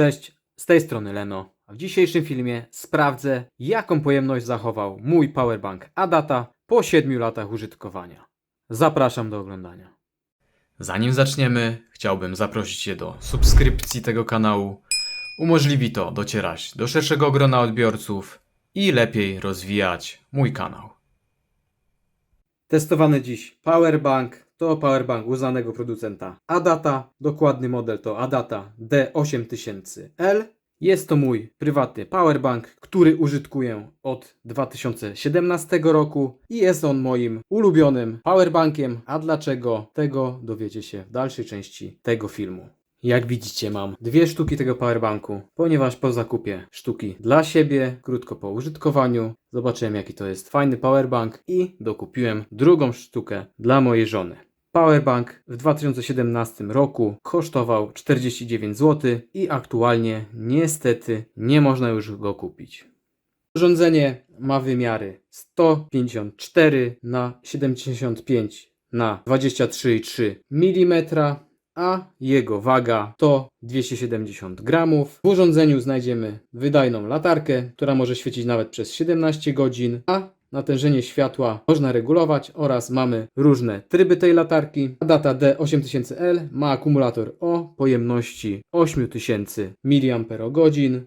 Cześć, z tej strony Leno. W dzisiejszym filmie sprawdzę, jaką pojemność zachował mój powerbank Adata po 7 latach użytkowania. Zapraszam do oglądania. Zanim zaczniemy, chciałbym zaprosić Cię do subskrypcji tego kanału. Umożliwi to docierać do szerszego grona odbiorców i lepiej rozwijać mój kanał. Testowany dziś powerbank to powerbank uznanego producenta Adata. Dokładny model to Adata D8000L. Jest to mój prywatny powerbank, który użytkuję od 2017 roku i jest on moim ulubionym powerbankiem. A dlaczego? Tego dowiecie się w dalszej części tego filmu. Jak widzicie, mam dwie sztuki tego powerbanku, ponieważ po zakupie sztuki dla siebie, krótko po użytkowaniu, zobaczyłem jaki to jest fajny powerbank i dokupiłem drugą sztukę dla mojej żony. Powerbank w 2017 roku kosztował 49 zł i aktualnie niestety nie można już go kupić. Urządzenie ma wymiary 154 na 75 na 23,3 mm, a jego waga to 270 gramów. W urządzeniu znajdziemy wydajną latarkę, która może świecić nawet przez 17 godzin, a natężenie światła można regulować oraz mamy różne tryby tej latarki. Data D8000L ma akumulator o pojemności 8000 mAh,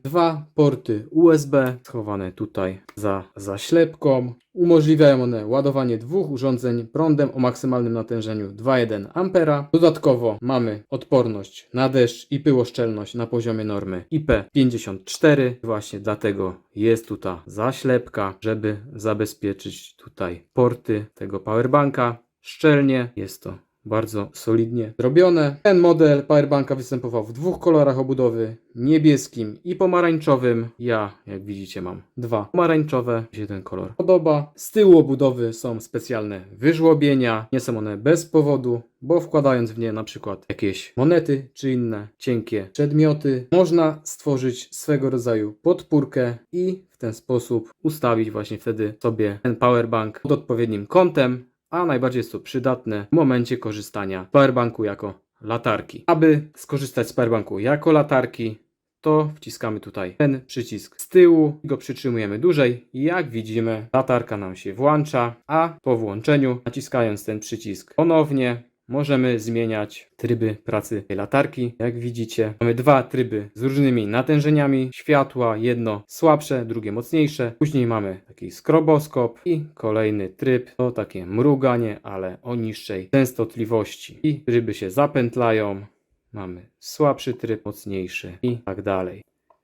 dwa porty USB schowane tutaj za zaślepką. Umożliwiają one ładowanie dwóch urządzeń prądem o maksymalnym natężeniu 2,1 A. Dodatkowo mamy odporność na deszcz i pyłoszczelność na poziomie normy IP54. Właśnie dlatego jest tu ta zaślepka, żeby zabezpieczyć tutaj porty tego powerbanka szczelnie. Jest to bardzo solidnie zrobione. Ten model powerbanka występował w dwóch kolorach obudowy, niebieskim i pomarańczowym. Ja, jak widzicie, mam dwa pomarańczowe, mi się ten kolor podoba. Z tyłu obudowy są specjalne wyżłobienia, nie są one bez powodu, bo wkładając w nie na przykład jakieś monety czy inne cienkie przedmioty, można stworzyć swego rodzaju podpórkę i w ten sposób ustawić właśnie wtedy sobie ten powerbank pod odpowiednim kątem, a najbardziej jest to przydatne w momencie korzystania z powerbanku jako latarki. Aby skorzystać z powerbanku jako latarki, to wciskamy tutaj ten przycisk z tyłu i go przytrzymujemy dłużej. Jak widzimy, latarka nam się włącza, a po włączeniu, naciskając ten przycisk ponownie, możemy zmieniać tryby pracy tej latarki. Jak widzicie, mamy dwa tryby z różnymi natężeniami światła, jedno słabsze, drugie mocniejsze. Później mamy taki skroboskop i kolejny tryb to takie mruganie, ale o niższej częstotliwości. I tryby się zapętlają. Mamy słabszy tryb, mocniejszy i tak dalej.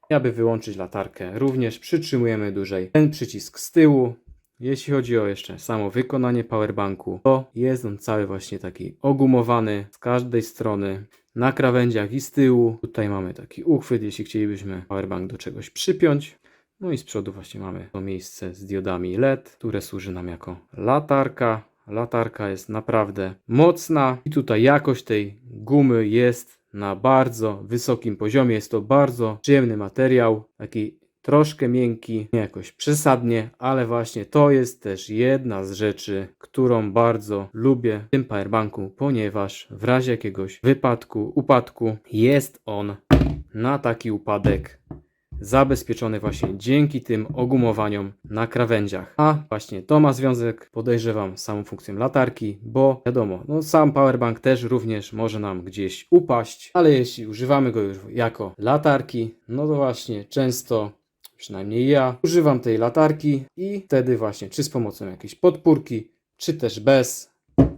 Aby wyłączyć latarkę, również przytrzymujemy dłużej ten przycisk z tyłu. Jeśli chodzi o jeszcze samo wykonanie powerbanku, to jest on cały właśnie taki ogumowany z każdej strony na krawędziach i z tyłu. Tutaj mamy taki uchwyt, jeśli chcielibyśmy powerbank do czegoś przypiąć. No i z przodu właśnie mamy to miejsce z diodami LED, które służy nam jako latarka. Latarka jest naprawdę mocna i tutaj jakość tej gumy jest na bardzo wysokim poziomie. Jest to bardzo przyjemny materiał, taki troszkę miękki, nie jakoś przesadnie, ale właśnie to jest też jedna z rzeczy, którą bardzo lubię w tym powerbanku, ponieważ w razie jakiegoś wypadku, upadku jest on na taki upadek zabezpieczony właśnie dzięki tym ogumowaniom na krawędziach. A właśnie to ma związek, podejrzewam, z samą funkcją latarki, bo wiadomo, no sam powerbank też również może nam gdzieś upaść, ale jeśli używamy go już jako latarki, no to właśnie często przynajmniej ja, używam tej latarki i wtedy właśnie, czy z pomocą jakiejś podpórki, czy też bez,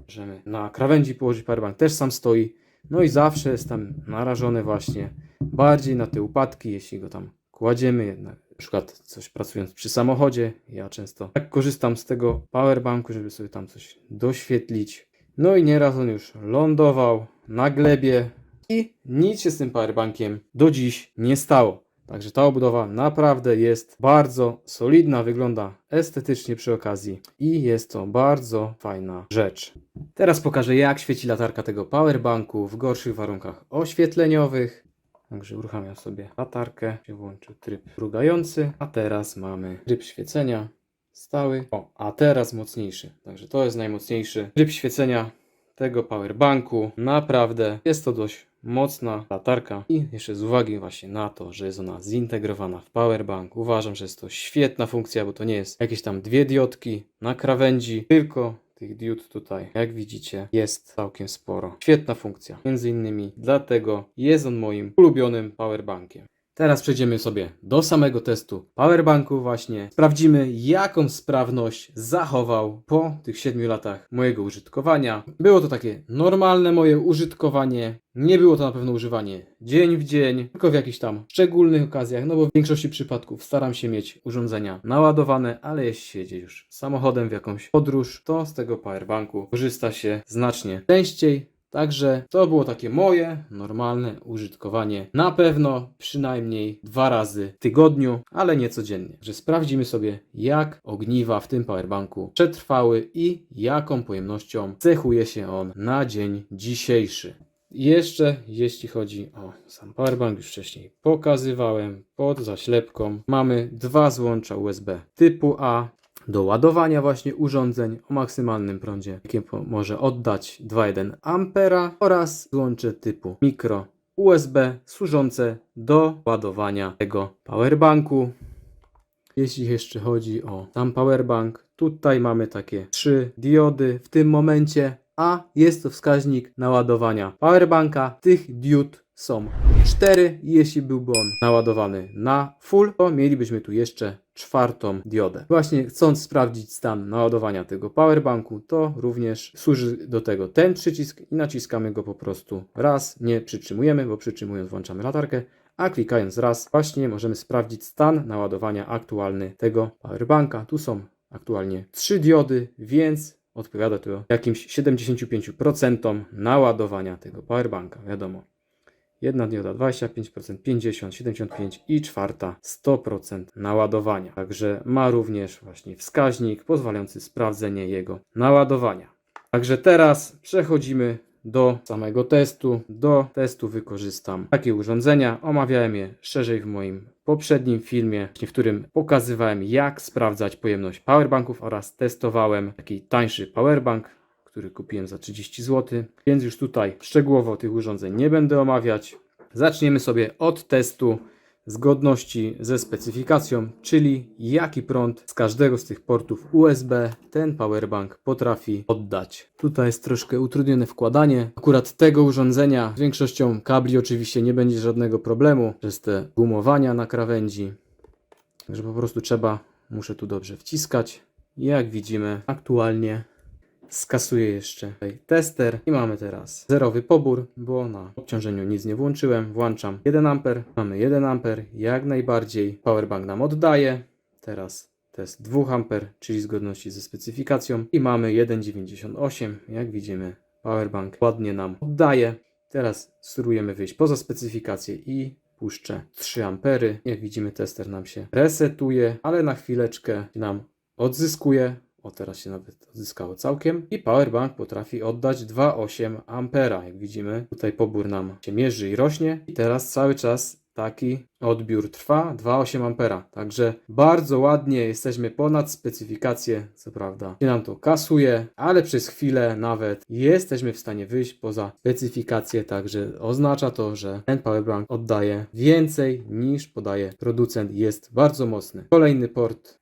możemy na krawędzi położyć powerbank, też sam stoi, no i zawsze jest tam narażony właśnie bardziej na te upadki, jeśli go tam kładziemy, jednak na przykład coś pracując przy samochodzie, ja często tak korzystam z tego powerbanku, żeby sobie tam coś doświetlić, no i nieraz on już lądował na glebie i nic się z tym powerbankiem do dziś nie stało. Także ta obudowa naprawdę jest bardzo solidna, wygląda estetycznie przy okazji i jest to bardzo fajna rzecz. Teraz pokażę jak świeci latarka tego powerbanku w gorszych warunkach oświetleniowych. Także uruchamiam sobie latarkę, się włączył tryb mrugający, a teraz mamy tryb świecenia stały. O, a teraz mocniejszy. Także to jest najmocniejszy tryb świecenia tego powerbanku. Naprawdę jest to dość mocna latarka i jeszcze z uwagi właśnie na to, że jest ona zintegrowana w powerbank, uważam, że jest to świetna funkcja, bo to nie jest jakieś tam dwie diodki na krawędzi, tylko tych diod tutaj, jak widzicie, jest całkiem sporo. Świetna funkcja. Między innymi dlatego jest on moim ulubionym powerbankiem. Teraz przejdziemy sobie do samego testu powerbanku właśnie. Sprawdzimy jaką sprawność zachował po tych 7 latach mojego użytkowania. Było to takie normalne moje użytkowanie. Nie było to na pewno używanie dzień w dzień, tylko w jakichś tam szczególnych okazjach, no bo w większości przypadków staram się mieć urządzenia naładowane, ale jeśli jedzie już samochodem w jakąś podróż, to z tego powerbanku korzysta się znacznie częściej. Także to było takie moje normalne użytkowanie. Na pewno przynajmniej dwa razy w tygodniu, ale nie codziennie. Że sprawdzimy sobie, jak ogniwa w tym powerbanku przetrwały i jaką pojemnością cechuje się on na dzień dzisiejszy. Jeszcze jeśli chodzi o sam powerbank, już wcześniej pokazywałem pod zaślepką. Mamy dwa złącza USB typu A do ładowania właśnie urządzeń o maksymalnym prądzie, jakie może oddać 2,1 A oraz złącze typu mikro USB służące do ładowania tego powerbanku. Jeśli jeszcze chodzi o sam powerbank, tutaj mamy takie trzy diody w tym momencie, a jest to wskaźnik naładowania powerbanka. Tych diod są cztery. Jeśli byłby on naładowany na full, to mielibyśmy tu jeszcze czwartą diodę. Właśnie chcąc sprawdzić stan naładowania tego powerbanku, to również służy do tego ten przycisk i naciskamy go po prostu raz, nie przytrzymujemy, bo przytrzymując włączamy latarkę, a klikając raz właśnie możemy sprawdzić stan naładowania aktualny tego powerbanka. Tu są aktualnie trzy diody, więc odpowiada to jakimś 75% naładowania tego powerbanka, wiadomo. Jedna dioda 25%, 50, 75 i czwarta 100% naładowania. Także ma również właśnie wskaźnik pozwalający sprawdzenie jego naładowania. Także teraz przechodzimy do samego testu. Do testu wykorzystam takie urządzenia. Omawiałem je szerzej w moim poprzednim filmie, w którym pokazywałem jak sprawdzać pojemność powerbanków oraz testowałem taki tańszy powerbank który kupiłem za 30 zł, więc już tutaj szczegółowo tych urządzeń nie będę omawiać. Zaczniemy sobie od testu zgodności ze specyfikacją, czyli jaki prąd z każdego z tych portów USB ten powerbank potrafi oddać. Tutaj jest troszkę utrudnione wkładanie. Akurat tego urządzenia z większością kabli oczywiście nie będzie żadnego problemu przez te gumowania na krawędzi. Także po prostu trzeba, muszę tu dobrze wciskać. Jak widzimy, aktualnie skasuję jeszcze tutaj tester i mamy teraz zerowy pobór, bo na obciążeniu nic nie włączyłem. Włączam 1 A, mamy 1 A, jak najbardziej powerbank nam oddaje. Teraz test 2 A, czyli zgodności ze specyfikacją i mamy 1,98. Jak widzimy, powerbank ładnie nam oddaje. Teraz spróbujemy wyjść poza specyfikację i puszczę 3 A. Jak widzimy, tester nam się resetuje, ale na chwileczkę nam odzyskuje. O, teraz się nawet odzyskało całkiem. I powerbank potrafi oddać 2,8 ampera. Jak widzimy, tutaj pobór nam się mierzy i rośnie. I teraz cały czas taki odbiór trwa 2,8 ampera. Także bardzo ładnie jesteśmy ponad specyfikację. Co prawda, się nam to kasuje, ale przez chwilę nawet jesteśmy w stanie wyjść poza specyfikację. Także oznacza to, że ten powerbank oddaje więcej niż podaje producent. Jest bardzo mocny. Kolejny port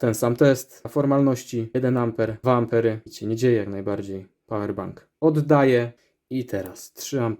ten sam test, formalności 1 A, 2 A, nic się nie dzieje jak najbardziej. Powerbank oddaje i teraz 3 A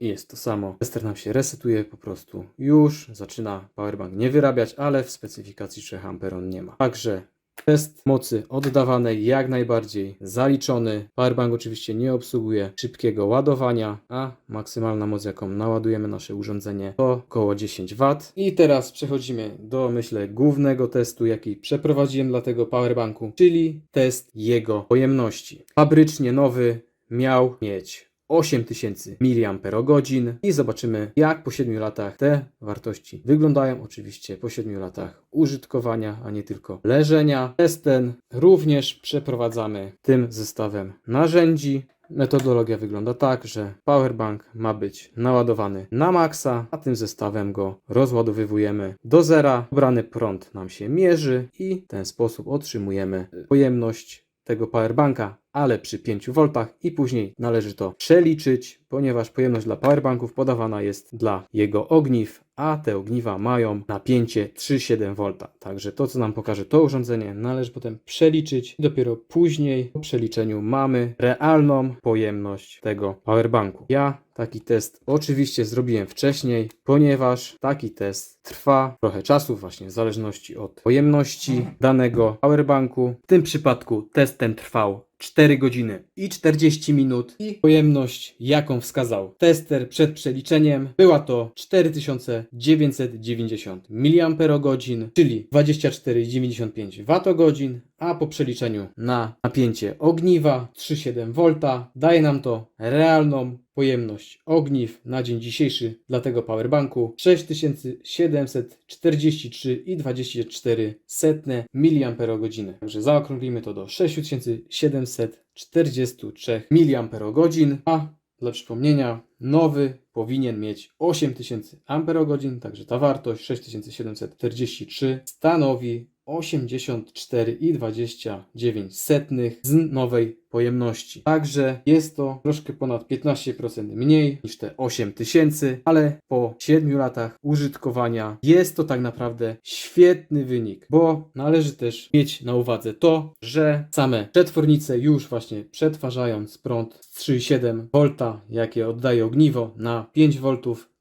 i jest to samo. Tester nam się resetuje po prostu. Już zaczyna powerbank nie wyrabiać, ale w specyfikacji 3 A on nie ma. Także Test mocy oddawanej jak najbardziej zaliczony. Powerbank oczywiście nie obsługuje szybkiego ładowania, a maksymalna moc, jaką naładujemy nasze urządzenie, to około 10 W. I teraz przechodzimy do, myślę, głównego testu, jaki przeprowadziłem dla tego powerbanku, czyli test jego pojemności. Fabrycznie nowy miał mieć 8000 mAh i zobaczymy jak po 7 latach te wartości wyglądają. Oczywiście po 7 latach użytkowania, a nie tylko leżenia. Test ten również przeprowadzamy tym zestawem narzędzi. Metodologia wygląda tak, że powerbank ma być naładowany na maksa, a tym zestawem go rozładowywujemy do zera. Brany prąd nam się mierzy i w ten sposób otrzymujemy pojemność tego powerbanka ale przy 5 V i później należy to przeliczyć, ponieważ pojemność dla powerbanków podawana jest dla jego ogniw, a te ogniwa mają napięcie 3,7 V. Także to, co nam pokaże to urządzenie, należy potem przeliczyć dopiero później po przeliczeniu mamy realną pojemność tego powerbanku. Ja taki test oczywiście zrobiłem wcześniej, ponieważ taki test trwa trochę czasu, właśnie w zależności od pojemności danego powerbanku. W tym przypadku test ten trwał 4 godziny i 40 minut i pojemność, jaką wskazał tester przed przeliczeniem, była to 4990 mAh, czyli 24,95 Wh, a po przeliczeniu na napięcie ogniwa 3,7 V daje nam to realną pojemność ogniw na dzień dzisiejszy dla tego powerbanku 6743,24 mAh. Także zaokrąglimy to do 6743 mAh, a dla przypomnienia nowy powinien mieć 8000 Ah, także ta wartość 6743 stanowi 84,29 z nowej pojemności. Także jest to troszkę ponad 15% mniej niż te 8000, ale po 7 latach użytkowania jest to tak naprawdę świetny wynik, bo należy też mieć na uwadze to, że same przetwornice już właśnie przetwarzając prąd z 3,7 V, jakie oddaje ogniwo na 5 V,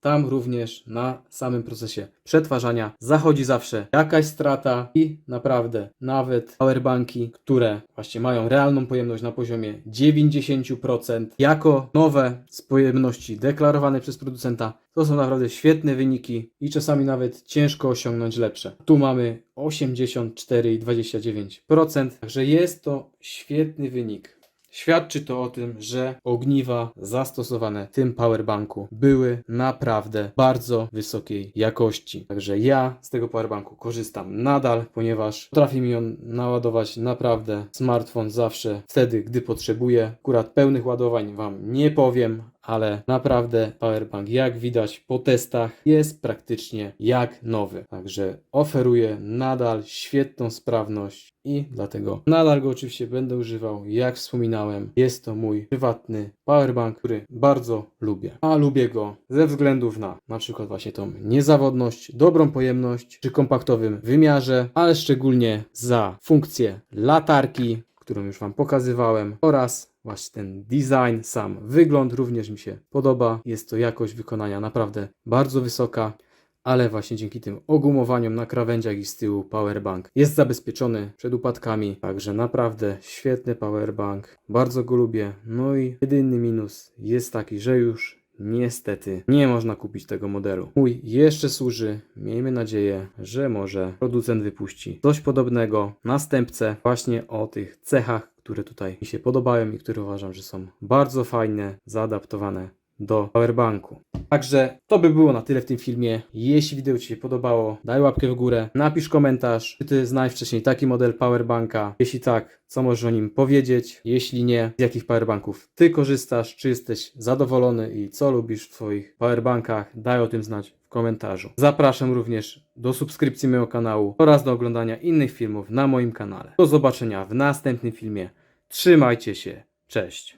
tam również na samym procesie przetwarzania zachodzi zawsze jakaś strata i naprawdę nawet powerbanki, które właśnie mają realną pojemność na poziomie 90% jako nowe z pojemności deklarowane przez producenta to są naprawdę świetne wyniki i czasami nawet ciężko osiągnąć lepsze. Tu mamy 84,29%, także jest to świetny wynik. Świadczy to o tym, że ogniwa zastosowane w tym powerbanku były naprawdę bardzo wysokiej jakości. Także ja z tego powerbanku korzystam nadal, ponieważ potrafi mi on naładować naprawdę smartfon zawsze wtedy, gdy potrzebuję. Akurat pełnych ładowań Wam nie powiem, ale naprawdę powerbank, jak widać po testach, jest praktycznie jak nowy. Także oferuje nadal świetną sprawność i dlatego nadal go oczywiście będę używał. Jak wspominałem, jest to mój prywatny powerbank, który bardzo lubię. A lubię go ze względów na na przykład właśnie tą niezawodność, dobrą pojemność przy kompaktowym wymiarze, ale szczególnie za funkcję latarki, którą już Wam pokazywałem oraz właśnie ten design, sam wygląd również mi się podoba. Jest to jakość wykonania naprawdę bardzo wysoka, ale właśnie dzięki tym ogumowaniom na krawędziach i z tyłu powerbank jest zabezpieczony przed upadkami. Także naprawdę świetny powerbank, bardzo go lubię. No i jedyny minus jest taki, że już Niestety nie można kupić tego modelu. Mój jeszcze służy. Miejmy nadzieję, że może producent wypuści coś podobnego. Następcę właśnie o tych cechach, które tutaj mi się podobają i które uważam, że są bardzo fajne, zaadaptowane do powerbanku. Także to by było na tyle w tym filmie. Jeśli wideo Ci się podobało, daj łapkę w górę, napisz komentarz, czy Ty znałeś wcześniej taki model powerbanka. Jeśli tak, co możesz o nim powiedzieć? Jeśli nie, z jakich powerbanków Ty korzystasz, czy jesteś zadowolony i co lubisz w Twoich powerbankach? Daj o tym znać komentarzu. Zapraszam również do subskrypcji mojego kanału oraz do oglądania innych filmów na moim kanale. Do zobaczenia w następnym filmie. Trzymajcie się. Cześć.